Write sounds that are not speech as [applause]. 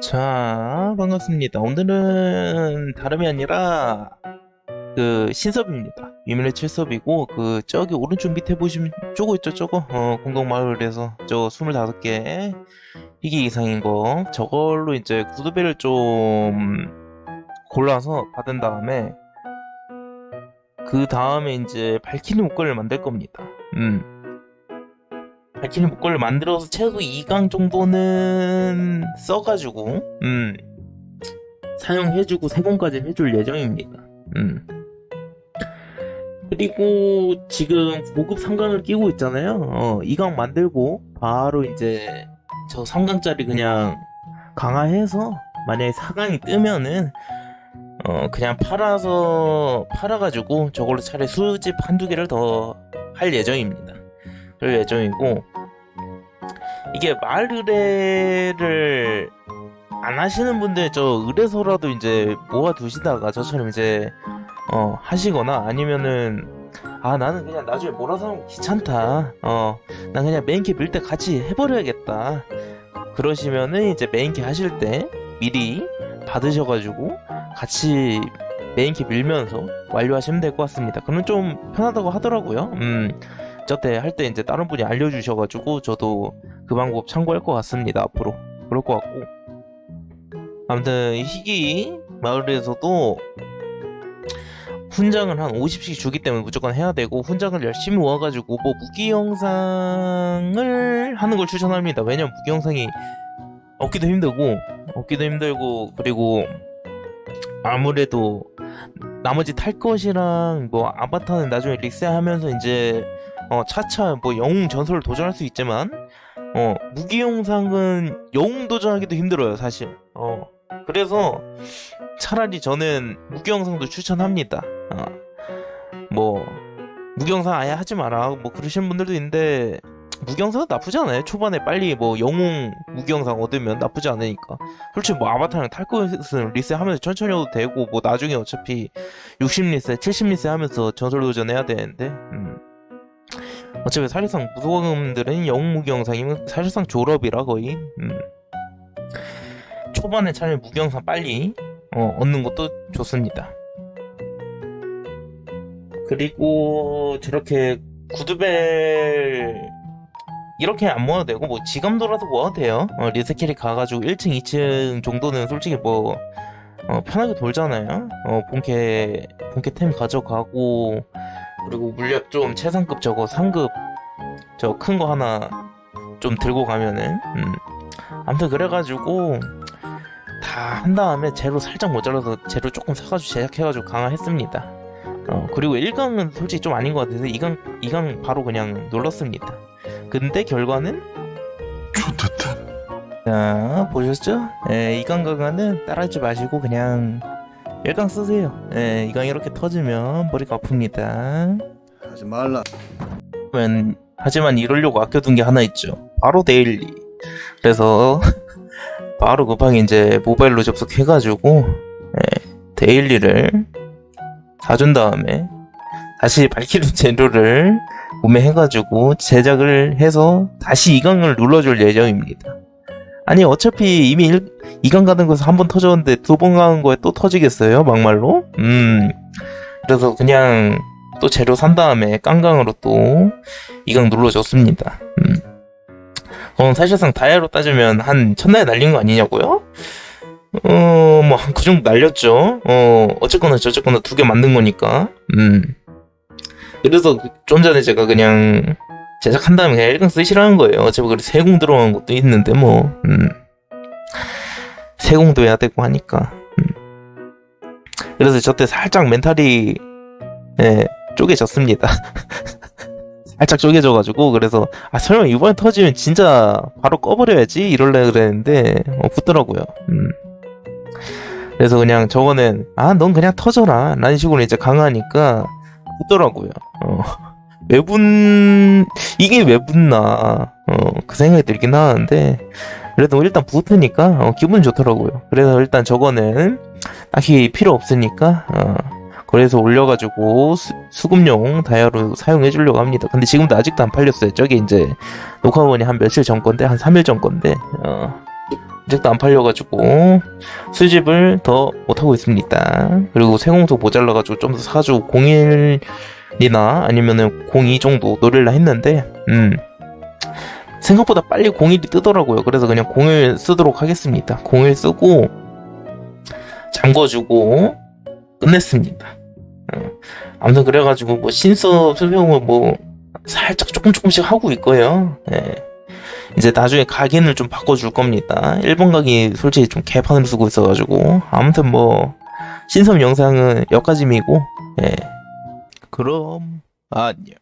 자, 반갑습니다. 오늘은 다름이 아니라 그 신섭입니다. 위민의 7섭이고 그 저기 오른쪽 밑에 보시면 저거 있죠, 저거? 어, 공동마을에서 저 25개 희귀 이상인 거 저걸로 이제 구두배를 좀 골라서 받은 다음에 그 다음에 이제 밝히는 목걸이를 만들 겁니다. 음. 밝히는 목걸이를 만들어서 최소 2강 정도는 써가지고 음 사용해주고 세공까지 해줄 예정입니다. 음 그리고 지금 고급 3강을 끼고 있잖아요. 어, 2강 만들고 바로 이제 저 3강짜리 그냥 강화해서 만약에 4강이 뜨면은 어 그냥 팔아서 팔아가지고 저걸로 차라리 수집 한두 개를 더 할 예정입니다. 그럴 예정이고 이게 마을 의뢰를 안 하시는 분들 저 의뢰서라도 이제 모아 두시다가 저처럼 이제 어 하시거나 아니면은 아 나는 그냥 나중에 몰아서 하면 귀찮다. 어난 그냥 메인캐 밀 때 같이 해버려야겠다. 그러시면은 이제 메인캐 하실 때 미리 받으셔가지고 같이 메인캐 밀면서 완료하시면 될 것 같습니다. 그러면 좀 편하다고 하더라고요. 음 저때 할 때 이제 다른 분이 알려주셔가지고 저도 그 방법 참고할 것 같습니다 앞으로. 그럴 것 같고. 아무튼 이 희귀 마을에서도 훈장을 한 50씩 주기 때문에 무조건 해야 되고 훈장을 열심히 모아가지고 뭐 무기 영상을 하는 걸 추천합니다. 왜냐면 무기 영상이 얻기도 힘들고 얻기도 힘들고 그리고 아무래도 나머지 탈 것이랑 뭐 아바타는 나중에 릭세하면서 이제 어 차차 뭐 영웅 전설을 도전할 수 있지만 어 무기 영상은 영웅 도전하기도 힘들어요 사실. 어 그래서 차라리 저는 무기 영상도 추천합니다. 어 뭐 무기 영상 아예 하지 마라 뭐 그러시는 분들도 있는데 무기 영상은 나쁘지 않아요. 초반에 빨리 뭐 영웅 영상 얻으면 나쁘지 않으니까. 솔직히 뭐 아바타랑 탈 것은 리셋하면서 천천히 해도 되고 뭐 나중에 어차피 60 리셋 70 리셋 하면서 전설 도전해야 되는데 음. 어차피 사실상 무소감들은 영상이면 사실상 졸업이라 거의. 음. 초반에 차라리 무기 영상 빨리 어, 얻는 것도 좋습니다. 그리고 저렇게 구두벨 이렇게 안 모아도 되고 뭐 지감 돌아서 모아도 돼요. 어, 리스킬이 가가지고 1층 2층 정도는 솔직히 뭐 어, 편하게 돌잖아요. 어, 본캐 본캐 템 가져가고 그리고 물약 좀 최상급 저거 상급 저 큰 거 하나 좀 들고 가면은 음. 아무튼 그래가지고 다 한 다음에 재료 살짝 모자라서 재료 조금 사가지고 제작해가지고 강화했습니다 어 그리고 1강은 솔직히 좀 아닌 것 같아서 2강 2강 바로 그냥 눌렀습니다 근데 결과는 좋겠다. 자 보셨죠? 예, 2강 강화는 따라하지 마시고 그냥 1강 쓰세요 예, 2강 이렇게 터지면 머리가 아픕니다 하지 말라. 하지만, 하지만 이러려고 아껴둔 게 하나 있죠. 바로 데일리. 그래서 [laughs] 바로 급하게 이제 모바일로 접속해가지고 예, 데일리를 사준 다음에 다시 밝히는 [laughs] 재료를 구매해가지고 제작을 해서 다시 이강을 눌러줄 예정입니다. 아니 어차피 이미 2강 가는 거에서 한 번 터졌는데 두 번 가는 거에 또 터지겠어요 막말로? 음 그래서 그냥 또 재료 산 다음에 깡강으로 또 이강 눌러줬습니다. 음. 어, 사실상 다이아로 따지면 한 천나에 날린 거 아니냐고요? 어, 뭐, 한그 정도 날렸죠. 어, 어쨌거나 저쨌거나 두 개 만든 거니까. 음. 그래서 그좀 전에 제가 그냥 제작한 다음에 그냥 1강 쓰시라는 거예요. 어차피 그래 세공 들어간 것도 있는데 뭐, 음. 세공도 해야 되고 하니까. 음. 그래서 저 때 살짝 멘탈이, 예, 쪼개졌습니다. [laughs] 살짝 쪼개져가지고 그래서 아 설마 이번에 터지면 진짜 바로 꺼버려야지 이럴래 그랬는데 어, 붙더라고요. 음. 그래서 그냥 저거는 아 넌 그냥 터져라 라는 식으로 이제 강하니까 붙더라고요. 어. 왜 붙... 이게 왜 붙나 어, 그 생각이 들긴 하는데 그래도 일단 붙으니까 어, 기분 좋더라고요. 그래서 일단 저거는 딱히 필요 없으니까 어, 그래서 올려가지고 수, 금용 다이아로 사용해 주려고 합니다. 근데 지금도 아직도 안 팔렸어요. 저게 이제 녹화본이 한 며칠 전 건데 한 3일 전 건데 어, 아직도 안 팔려가지고 수집을 더 못하고 있습니다. 그리고 세공도 모자라가지고 좀 더 사주고 01 이나 아니면은 02 정도 노릴라 했는데 음 생각보다 빨리 01이 뜨더라고요. 그래서 그냥 01 쓰도록 하겠습니다. 01 쓰고 잠궈주고 끝냈습니다. 어, 아무튼 그래가지고 뭐 신서 수명을 뭐 살짝 조금 조금씩 하고 있고요. 예. 이제 나중에 가게는 좀 바꿔줄 겁니다. 1번 가게 솔직히 좀 개판으로 쓰고 있어가지고 아무튼 뭐 신섬 영상은 여기까지이고 예. 그럼 안녕.